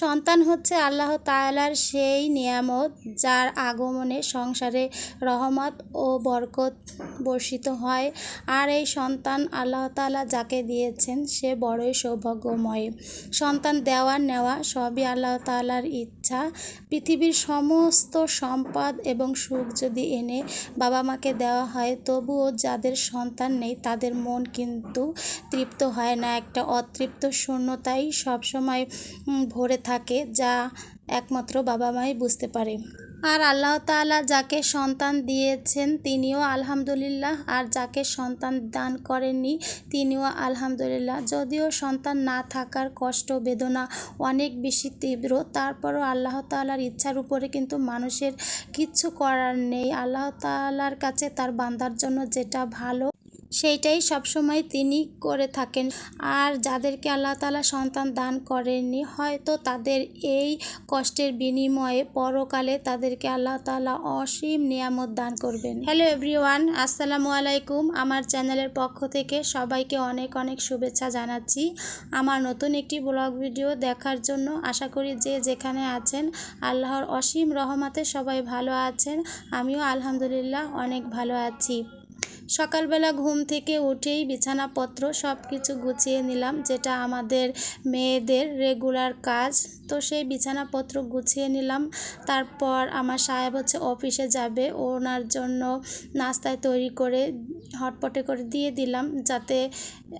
সন্তান হচ্ছে আল্লাহ তায়ালার সেই নিয়ামত যার আগমনে সংসারে রহমত ও বরকত বর্ষিত হয়। আর এই সন্তান আল্লাহ তালা যাকে দিয়েছেন সে বড়ই সৌভাগ্যময়। সন্তান দেওয়া নেওয়া সবই আল্লাহ তাআলার ইচ্ছা। পৃথিবীর সমস্ত সম্পদ এবং সুখ যদি এনে বাবা মাকে দেওয়া হয়, তবুও যাদের সন্তান নেই, তাদের মন কিন্তু তৃপ্ত হয় না। একটা অতৃপ্ত শূন্যতাই সবসময় ভরে থাকে, যা একমাত্র বাবা মাই বুঝতে পারে। আর আল্লাহ তাআলা যাকে সন্তান দিয়েছেন তিনিও আলহামদুলিল্লাহ, আর যাকে সন্তান দান করেননি তিনিও আলহামদুলিল্লাহ। যদিও সন্তান না থাকার কষ্ট, বেদনা অনেক বেশি তীব্র, তারপরও আল্লাহ তাআলার ইচ্ছার উপরে কিন্তু মানুষের কিচ্ছু করার নেই। আল্লাহ তাআলার কাছে তার বান্দার জন্য যেটা ভালো সেইটাই সবসময় তিনি করে থাকেন। আর যাদেরকে আল্লাহ তালা সন্তান দান করেননি, হয়তো তাদের এই কষ্টের বিনিময়ে পরকালে তাদেরকে আল্লাহ তালা অসীম নিয়ামত দান করবেন। হ্যালো এভরিওয়ান আসসালামু আলাইকুম। আমার চ্যানেলের পক্ষ থেকে সবাইকে অনেক অনেক শুভেচ্ছা জানাচ্ছি। আমার নতুন একটি ব্লগ ভিডিও দেখার জন্য আশা করি যে যেখানে আছেন আল্লাহর অসীম রহমাতে সবাই ভালো আছেন। আমিও আলহামদুলিল্লাহ অনেক ভালো আছি। সকালবেলা ঘুম থেকে উঠেই বিছানাপত্র সব কিছু গুছিয়ে নিলাম, যেটা আমাদের মেয়েদের রেগুলার কাজ। তো সেই বিছানাপত্র গুছিয়ে নিলাম। তারপর আমার সাহেব হচ্ছে অফিসে যাবে, ওনার জন্য নাস্তায় তৈরি করে হটপটে করে দিয়ে দিলাম, যাতে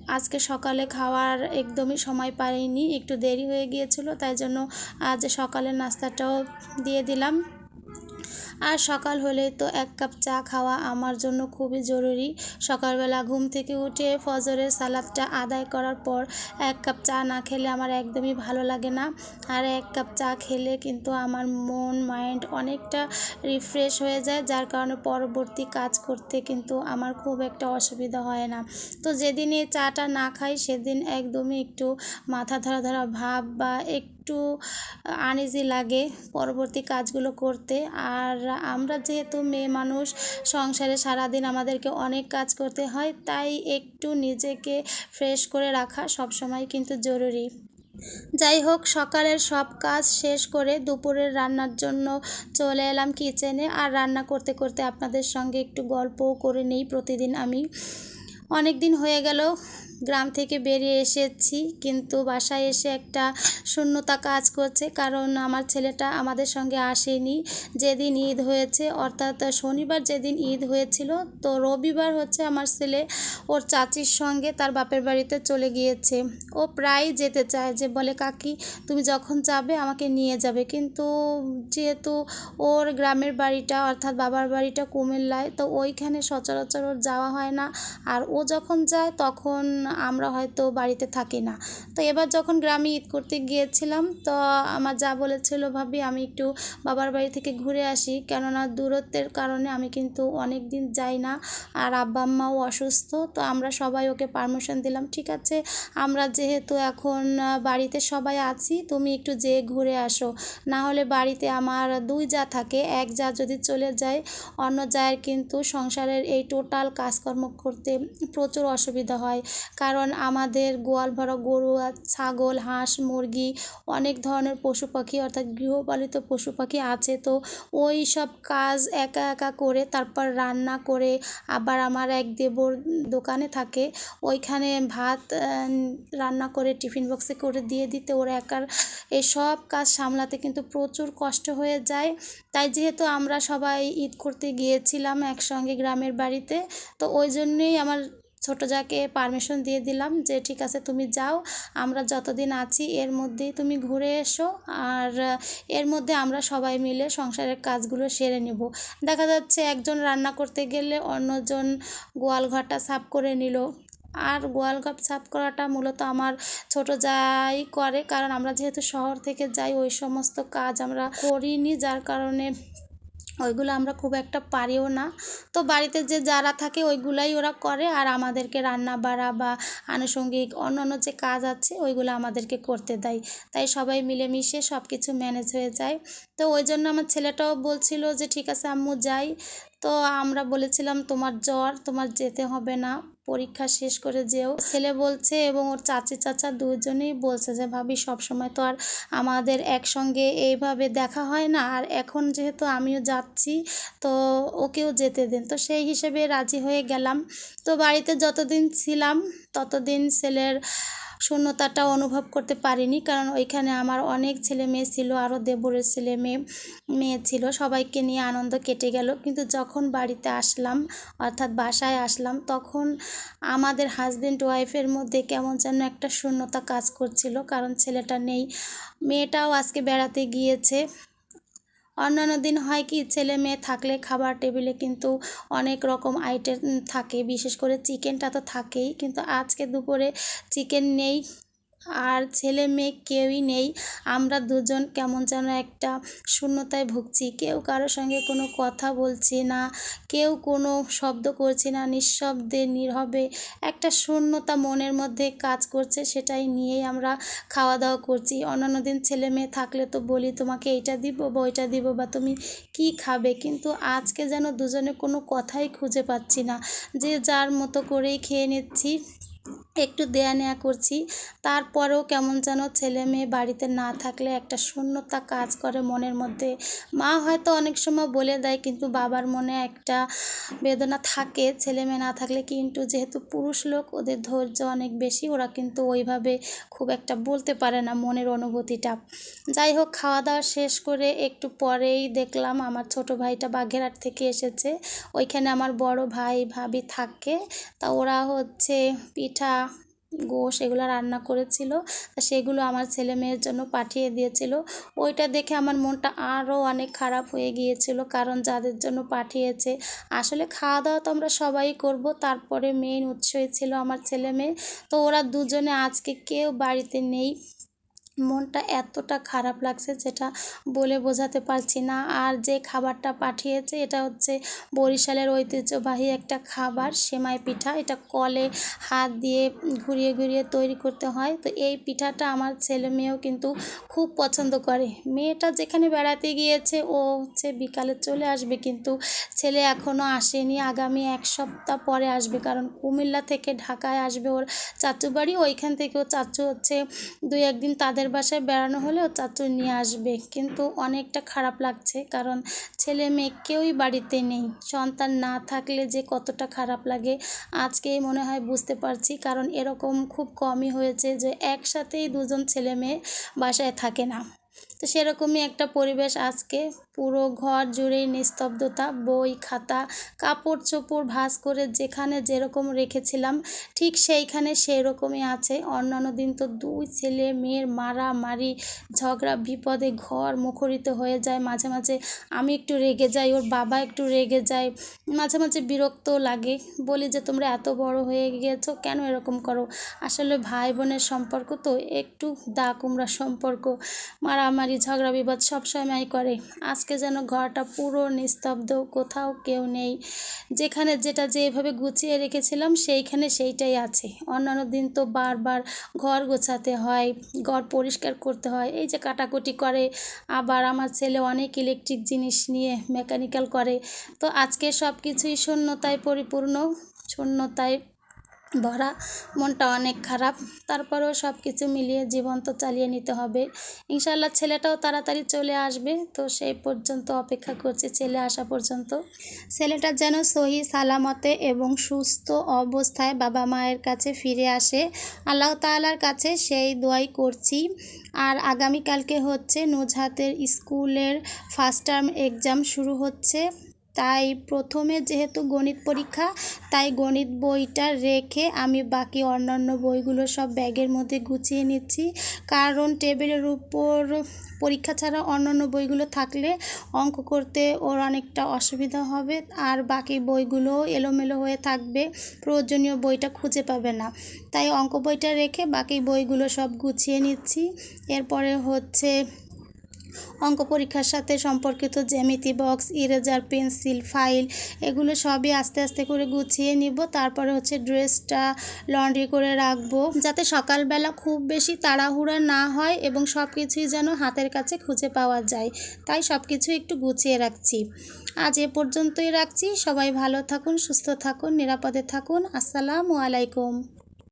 আজকে সকালে খাওয়ার একদমই সময় পাইনি, একটু দেরি হয়ে গিয়েছিল, তাই জন্য আজ সকালের নাস্তাটাও দিয়ে দিলাম। আর সকাল হলে তো এক কাপ চা খাওয়া আমার জন্য খুবই জরুরি। সকালবেলা ঘুম থেকে উঠে ফজরের সালাদটা আদায় করার পর এক কাপ চা না খেলে আমার একদমই ভালো লাগে না। আর এক কাপ চা খেলে কিন্তু আমার মন, মাইন্ড অনেকটা রিফ্রেশ হয়ে যায়, যার কারণে পরবর্তী কাজ করতে কিন্তু আমার খুব একটা অসুবিধা হয় না। তো যেদিন এই চাটা না খাই, সেদিন একদমই একটু মাথা ধরা ধরা ভাব বা একটু আনইজি লাগে পরবর্তী কাজগুলো করতে। আর আমরা যেহেতু মেয়ে মানুষ, সংসারে সারাদিন আমাদেরকে অনেক কাজ করতে হয়, তাই একটু নিজেকে ফ্রেশ করে রাখা সবসময় কিন্তু জরুরি। যাই হোক, সকালের সব কাজ শেষ করে দুপুরের রান্নার জন্য চলে এলাম কিচেনে আর রান্না করতে করতে আপনাদের সঙ্গে একটু গল্পও করে নিই প্রতিদিন আমি। অনেক দিন হয়ে গেল গ্রাম থেকে বেরিয়ে এসেছি, কিন্তু বাসায় এসে একটা শূন্যতা কাজ করছে। কারণ আমার ছেলেটা আমাদের সঙ্গে আসেনি। যেদিন ঈদ হয়েছে, অর্থাৎ শনিবার যেদিন ঈদ হয়েছিল, তো রবিবার হচ্ছে আমার ছেলে ওর চাচির সঙ্গে তার বাপের বাড়িতে চলে গিয়েছে। ও প্রায় যেতে চায় যে, বলে, কাকি, তুমি যখন যাবে আমাকে নিয়ে যাবে। কিন্তু যেহেতু ওর গ্রামের বাড়িটা, অর্থাৎ বাবার বাড়িটা কুমিল্লায়, তো ওইখানে সচরাচর ওর যাওয়া হয় না। আর ও যখন যায়, তখন আমরা হয়তো বাড়িতে থাকি না। তো এবার যখন গ্রামে ঈদ করতে গিয়েছিলাম, তো আমার যা বলেছিল ভাবি, আমি একটু বাবার বাড়ি থেকে ঘুরে আসি। কেননা দূরত্বের কারণে আমি কিন্তু অনেক দিন যাই না। আর আব্বা আম্মাও অসুস্থ, তো আমরা সবাই ওকে পারমিশন দিলাম, ঠিক আছে, আমরা যেহেতু এখন বাড়িতে সবাই আছি, তুমি একটু যেয়ে ঘুরে আসো। না হলে বাড়িতে আমার দুই যা থাকে, এক যা যদি চলে যায়, অন্য জায়ের কিন্তু সংসারের এই টোটাল কাজকর্ম করতে প্রচুর অসুবিধা হয়। কারণ আমাদের গোয়াল ভরা গরু, ছাগল, হাঁস, মুরগি অনেক ধরনের পশু পাখি অর্থাৎ গৃহপালিত পশু পাখি আছে। তো ওই সব কাজ একা একা করে তারপর রান্না করে আবার আমার এক দেবর দোকানে থাকে। ওইখানে ভাত রান্না করে টিফিন বক্সে করে দিয়ে দিতে ওরা একার। এই সব কাজ সামলাতে কিন্তু প্রচুর কষ্ট হয়ে যায়। তাই যেহেতু আমরা সবাই ঈদ করতে গিয়েছিলাম একসঙ্গে গ্রামের বাড়িতে, তো ওই জন্যেই আমার ছোটো যাকে পারমিশন দিয়ে দিলাম যে, ঠিক আছে, তুমি যাও, আমরা যতদিন আছি, এর মধ্যেই তুমি ঘুরে এসো, আর, এর মধ্যে আমরা সবাই মিলে সংসারের কাজগুলো সেরে নেব। দেখা যাচ্ছে একজন রান্না করতে গেলে অন্যজন গোয়াল ঘরটা সাফ করে নিল। আর গোয়াল ঘর সাফ করাটা মূলত আমার ছোট যাই করে, কারণ আমরা যেহেতু শহর থেকে যাই, ওই সমস্ত কাজ আমরা করিনি, যার কারণে ওইগুলো আমরা খুব একটা পারিও না। তো বাড়িতে যে যারা থাকে ওইগুলাই ওরা করে আর আমাদেরকে রান্না বাড়া বা আনুষঙ্গিক অন্য অন্য যে কাজ আছে ওইগুলো আমাদেরকে করতে দেয়। তাই সবাই মিলেমিশে সব কিছু ম্যানেজ হয়ে যায়। তো ওই জন্য আমার ছেলেটাও বলছিল যে, ঠিক আছে আম্মু, যাই। তো আমরা বলেছিলাম, তোমার জ্বর, তোমার যেতে হবে না, পরীক্ষা শেষ করে যেও। ছেলে বলছে এবং ওর চাচি, চাচা দুজনেই বলছে যে, ভাবি সব সময় তো আর আমাদের একসঙ্গে এইভাবে দেখা হয় না। আর এখন যেহেতু আমিও যাচ্ছি, তো ওকেও যেতে দিন। তো সেই হিসেবে রাজি হয়ে গেলাম। তো বাড়িতে যতদিন ছিলাম, ততদিন ছেলের শূন্যতাটা অনুভব করতে পারিনি। কারণ ওইখানে আমার অনেক ছেলে মেয়ে ছিল, আরও দেবরের ছেলে মেয়ে মেয়ে ছিল, সবাইকে নিয়ে আনন্দ কেটে গেল। কিন্তু যখন বাড়িতে আসলাম, অর্থাৎ বাসায় আসলাম, তখন আমাদের হাজব্যান্ড ওয়াইফের মধ্যে কেমন যেন একটা শূন্যতা কাজ করছিল। কারণ ছেলেটা নেই, মেয়েটাও আজকে বেড়াতে গিয়েছে। অন্যান্য দিন হয় কি, ছেলে মেয়ে থাকলে খাবার টেবিলে কিন্তু অনেক রকম আইটেম থাকে। বিশেষ করে চিকেনটা তো থাকেই, কিন্তু আজকে দুপুরে চিকেন নেই। আর ছেলে মেয়ে কেউই নেই। আমরা দুজন কেমন যেন একটা শূন্যতায় ভুগছি। কেউ কারোর সঙ্গে কোনো কথা বলছি না, কেউ কোনো শব্দ করছি না, নিঃশব্দে, নীরবে। একটা শূন্যতা মনের মধ্যে কাজ করছে, সেটাই নিয়েই আমরা খাওয়া দাওয়া করছি। অন্যান্য দিন ছেলে মেয়ে থাকলে তো বলি, তোমাকে এইটা দিব বা ওইটা দিব বা তুমি কি খাবে? কিন্তু আজকে যেন দুজনে কোনো কথাই খুঁজে পাচ্ছি না। যে যার মতো করেই খেয়ে নিচ্ছি। একটু দেয়া নেয়া করছি। তারপরেও কেমন যেন ছেলে মেয়ে বাড়িতে না থাকলে একটা শূন্যতা কাজ করে মনের মধ্যে। মা হয়তো অনেক সময় বলে দেয়, কিন্তু বাবার মনে একটা বেদনা থাকে। ছেলে মেয়ে না থাকলে কিন্তু যেহেতু পুরুষ লোক, ওদের ধৈর্য অনেক বেশি। ওরা কিন্তু ওইভাবে খুব একটা বলতে পারে না মনের অনুভূতিটা। যাই হোক খাওয়া দাওয়া শেষ করে একটু পরেই দেখলাম আমার ছোট ভাইটা বাঘেরহাট থেকে এসেছে। ওইখানে আমার বড় ভাই, ভাবি থাকে। তা ওরা হচ্ছে পিঠা গোশ এগুলো রান্না করেছিল। সেগুলো আমার ছেলে মেয়ের জন্য পাঠিয়ে দিয়েছিল। ওইটা দেখে আমার মনটা আরও অনেক খারাপ হয়ে গিয়েছিল, কারণ যাদের জন্য পাঠিয়েছে। আসলে খাওয়া দাওয়া তো আমরা সবাই করব, তারপরে মেইন উৎসই ছিল আমার ছেলে মেয়ে। তো ওরা দুজনে আজকে কেউ বাড়িতে নেই। মনটা এতটা খারাপ লাগছে যেটা বলে বোঝাতে পারছি না। আর যে খাবারটা পাঠিয়েছে, এটা হচ্ছে বরিশালের ঐতিহ্যবাহী একটা খাবার, সেমাই পিঠা। এটা কলে হাত দিয়ে ঘুরিয়ে ঘুরিয়ে তৈরি করতে হয়। তো এই পিঠাটা আমার ছেলে মেয়েও কিন্তু খুব পছন্দ করে। মেয়েটা যেখানে বেড়াতে গিয়েছে, ও হচ্ছে বিকালে চলে আসবে কিন্তু ছেলে এখনও আসেনি। আগামী এক সপ্তাহ পরে আসবে কারণ কুমিল্লা থেকে ঢাকায় আসবে ওর চাচু বাড়ি। ওইখান থেকে ও চাচু হচ্ছে দুই একদিন তাদের বাসায় বেড়ানো হলেও চাচু নিয়ে আসবে। কিন্তু অনেকটা খারাপ লাগছে, কারণ ছেলে মেয়ে কেউই বাড়িতে নেই। সন্তান না থাকলে যে কতটা খারাপ লাগে, আজকেই মনে হয় বুঝতে পারছি। কারণ এরকম খুব কমই হয়েছে যে একসাথেই দুজন ছেলে মেয়ে বাসায় থাকে না। তো সেরকমই একটা পরিবেশ আজকে। পুরো ঘর জুড়েই নিস্তব্ধতা, বই, খাতা, কাপড় চোপড় ভাঁজ করে যেখানে যেরকম রেখেছিলাম, ঠিক সেইখানে সেই রকমই আছে। অন্যান্য দিন তো দুই ছেলে মেয়ের মারামারি, ঝগড়া, বিপদে ঘর মুখরিত হয়ে যায় মাঝে মাঝে। আমি একটু রেগে যাই, ওর বাবা একটু রেগে যায়। মাঝে মাঝে বিরক্ত লাগে। বলি যে, তোমরা এত বড় হয়ে গিয়েছো কেন এরকম করো? আসলে ভাই বোনের সম্পর্ক তো একটু দা কুমড়া সম্পর্ক। মারামারি, ঝগড়া, বিবাদ সবসময় করে। আজকে যেন ঘরটা পুরো নিস্তব্ধ, কোথাও কেউ নেই। যেখানে যেটা যেভাবে গুছিয়ে রেখেছিলাম, সেইখানে সেইটাই আছে। অন্যান্য দিন তো বারবার ঘর গোছাতে হয়, ঘর পরিষ্কার করতে হয়। এই যে কাটাকুটি করে, আবার আমার ছেলে অনেক ইলেকট্রিক জিনিস নিয়ে মেকানিক্যাল করে। তো আজকে সব কিছুই শূন্যতায় পরিপূর্ণ, শূন্যতায় ভরা। মনটা অনেক খারাপ। তারপরেও সব কিছু মিলিয়ে জীবন তো চালিয়ে নিতে হবে। ইনশাল্লাহ ছেলেটাও তাড়াতাড়ি চলে আসবে। তো সেই পর্যন্ত অপেক্ষা করছি ছেলে আসা পর্যন্ত। ছেলেটা যেন সহি, সালামতে এবং সুস্থ অবস্থায় বাবা মায়ের কাছে ফিরে আসে। আল্লাহ তাআলার কাছে সেই দোয়াই করছি। আর আগামীকালকে হচ্ছে নুজহাতের স্কুলের ফার্স্ট টার্ম এক্সাম শুরু হচ্ছে। তাই প্রথমে যেহেতু গণিত পরীক্ষা, তাই গণিত বইটা রেখে আমি বাকি অন্যান্য বইগুলো সব ব্যাগের মধ্যে গুছিয়ে নিচ্ছি। কারণ টেবিলের উপর পরীক্ষা ছাড়া অন্যান্য বইগুলো থাকলে অঙ্ক করতে ওর অনেকটা অসুবিধা হবে। আর বাকি বইগুলো এলোমেলো হয়ে থাকবে, প্রয়োজনীয় বইটা খুঁজে পাবে না। তাই অঙ্ক বইটা রেখে বাকি বইগুলো সব গুছিয়ে নিচ্ছি। এরপরে হচ্ছে অঙ্ক পরীক্ষার সাথে সম্পর্কিত জ্যামিতি বক্স ইরেজার পেন্সিল ফাইল এগুলো সবই আস্তে আস্তে করে গুছিয়ে নিব। তারপরে হচ্ছে ড্রেসটা লন্ড্রি করে রাখব যাতে সকালবেলা খুব বেশি তাড়াহুড়া না হয় এবং সব কিছুই যেন হাতের কাছে খুঁজে পাওয়া যায়। তাই সব কিছু একটু গুছিয়ে রাখছি। আজ এ পর্যন্তই রাখছি। সবাই ভালো থাকুন, সুস্থ থাকুন, নিরাপদে থাকুন। আসসালামু আলাইকুম।